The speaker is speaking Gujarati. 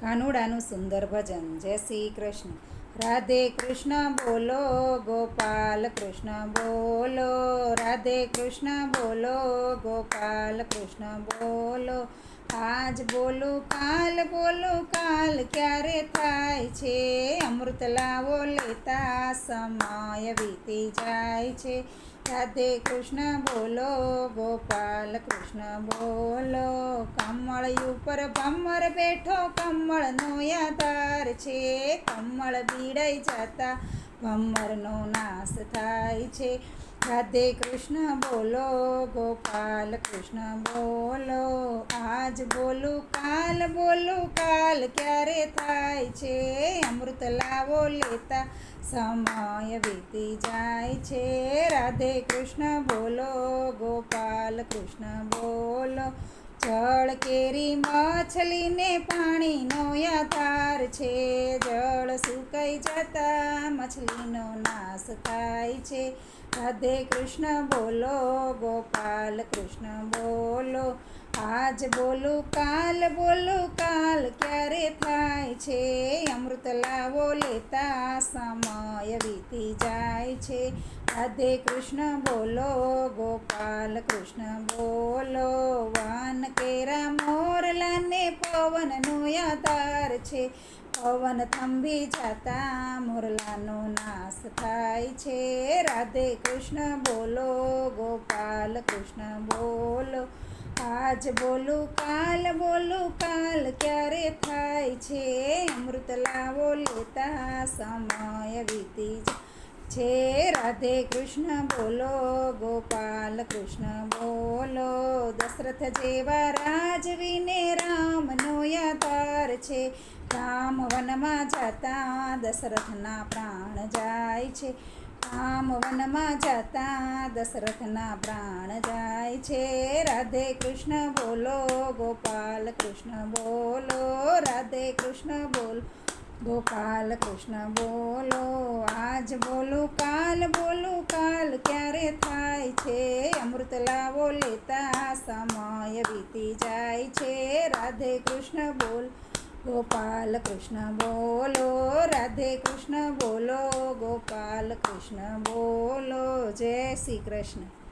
કાનુડાનું સુંદર ભજન. જય શ્રી કૃષ્ણ. રાધે કૃષ્ણ બોલો, ગોપાલ કૃષ્ણ બોલો. રાધે કૃષ્ણ બોલો, ગોપાલ કૃષ્ણ બોલો. આજ બોલો કાલ બોલો કાલ, ક્યારે થાય છે? અમૃત લાવો લેતા, સમય વીતી જાય છે. રાધે કૃષ્ણ બોલો, ગોપાલ કૃષ્ણ બોલો, કમળ ઉપર ભમર બેઠો, કમળનો યાદાર છે, કમળ બીડાઈ જતા. ભમરનો નાશ થાય છે. રાધે કૃષ્ણ બોલો, ગોપાલ કૃષ્ણ બોલો, આજ બોલું, કાલ બોલું, કાલ ક્યારે થાય છે? અમૃત લાવો લેતા સમય વીતી જાય છે. રાધે કૃષ્ણ બોલો, ગોપાલ કૃષ્ણ બોલો જળ કેરી મછલીને પાણીનો યાતાર છે. જળ સુકાઈ જતા મછલીનો નાશ થાય છે. રાધે કૃષ્ણ બોલો, ગોપાલ કૃષ્ણ બોલો, આજ બોલું, કાલ બોલું, કાલ ક્યારે થાય છે? અમૃત લાવો લેતા સમય વીતી જાય. છે. રાધે કૃષ્ણ બોલો, ગોપાલ કૃષ્ણ બોલો, વાન કેરા મોરલાને પવનનો આધાર છે. પવન થંભી જતા મોરલાનો નાશ થાય છે. રાધે કૃષ્ણ બોલો, ગોપાલ કૃષ્ણ બોલો, આજ બોલું, કાલ બોલું, કાલ ક્યારે થાય છે? અમૃત લાવો લેતા સમય વીતી જાય. છે રાધે કૃષ્ણ, બોલો ગોપાલ કૃષ્ણ, બોલો. દશરથ જેવા રાજવીને રામનો યાદાર છે. રામ વનમાં જતા દશરથના પ્રાણ જાય છે. રામ વનમાં જતા દશરથના પ્રાણ જાય છે. રાધે કૃષ્ણ, બોલો ગોપાલ કૃષ્ણ, બોલો. રાધે કૃષ્ણ, બોલો. ગોપાલ કૃષ્ણ બોલો, આજ બોલો, કાલ બોલો, કાલ ક્યારે થાય છે? અમૃત લાવો લેતા સમય વીતી જાય છે. રાધે કૃષ્ણ બોલ, ગોપાલ કૃષ્ણ બોલો, રાધે કૃષ્ણ બોલો, ગોપાલ કૃષ્ણ બોલો, જય શ્રી કૃષ્ણ.